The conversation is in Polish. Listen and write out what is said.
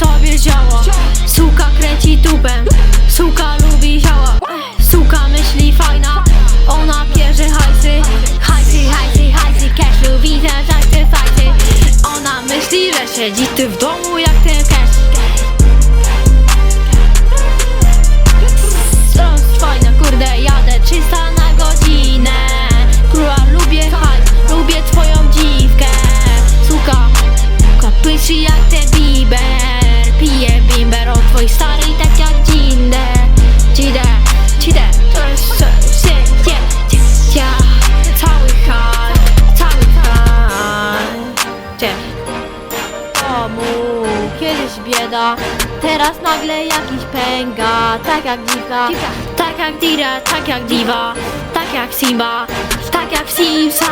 sobie Suka kręci tubem Suka lubi zioło. Suka myśli fajna Ona pierze hajsy. Hajsy, hajsy, hajsy Cashu widzę żajty, fajty Ona myśli, że siedzi ty w domu Domu Kiedyś bieda, teraz nagle jakiś pęga. Tak jak dziwka, tak jak Dira, tak jak diwa Tak jak Simba, tak jak Simsa